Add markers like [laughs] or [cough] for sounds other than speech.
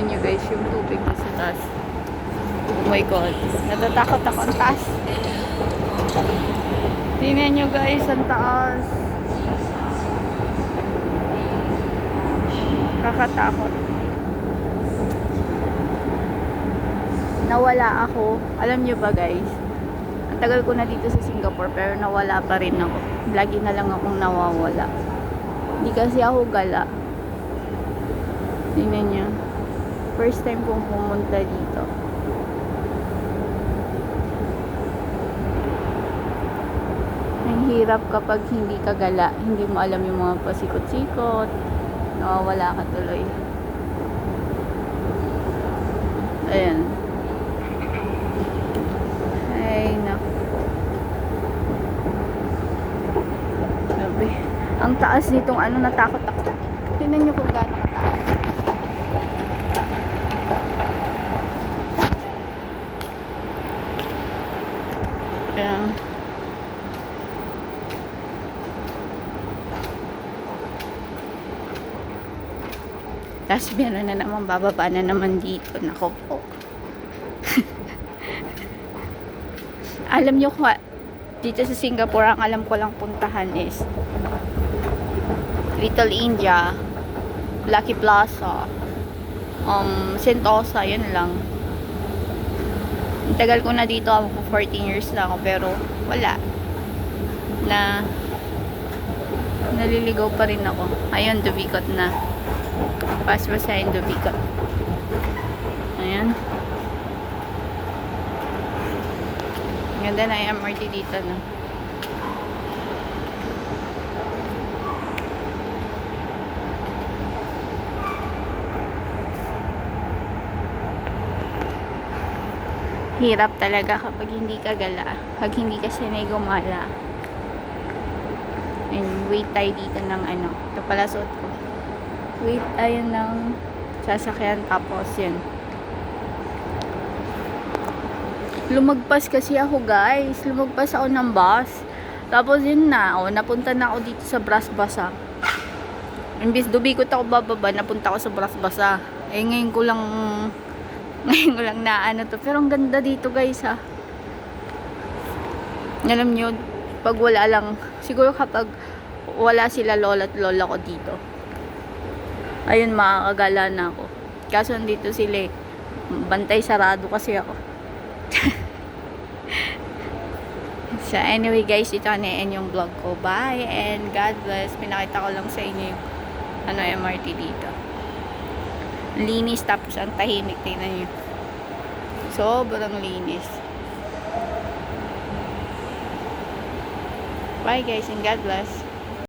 Tingnan nyo guys, yung tubig na sa taas. Oh my God. Natatakot ako ang taas. Tingnan nyo guys, ang taas. Kakatakot. Nawala ako. Alam nyo ba guys? Ang tagal ko na dito sa Singapore pero nawala pa rin ako. Lagi na lang akong nawawala. Hindi kasi ako gala. Tingnan nyo. First time kong pumunta dito. Ang hirap kapag hindi ka gala. Hindi mo alam yung mga pasikot-sikot. Nawawala ka tuloy. Ayan. Ay, naku. Grabe. Ang taas nitong ano, natakot ako. Tingnan nyo kung gaano Ayan. Tapos meron na naman, bababa na naman dito. Nako po. [laughs] alam nyo ko, dito sa Singapore, ang alam ko lang puntahan is Little India, Lucky Plaza, um, Sentosa, yun lang. Tagal ko na dito, ako 14 years na ako, pero wala. Na, naliligaw pa rin ako. Ayun, dubikot na. Pas pa sa dubikot. Ayan. Ganda na yung MRT dito, no? Hirap talaga kapag hindi ka gala. Pag hindi ka sanay gumala. And wait tayo dito ng ano. Ito pala suot ko. Wait tayo ng sasakyan tapos yun. Lumagpas kasi ako guys. Lumagpas ako ng bus. Tapos yun na. O, napunta na ako dito sa Bras Basa. Imbis dubikot ako bababa, napunta ako sa Bras Basa. Eh ngayon ko lang [laughs] ngayon ko lang na ano to. Pero ang ganda dito guys ha. Alam nyo, pag wala lang, siguro kapag wala sila lola at lola ko dito. Ayun, makakagala na ako. Kaso nandito sila eh. Bantay sarado kasi ako. [laughs] so anyway guys, ito na yan yung vlog ko. Bye and God bless. Pinakita ko lang sa inyo yung ano, MRT dito linis tapos ang tahimik tingnan nyo sobrang linis. Bye guys and God bless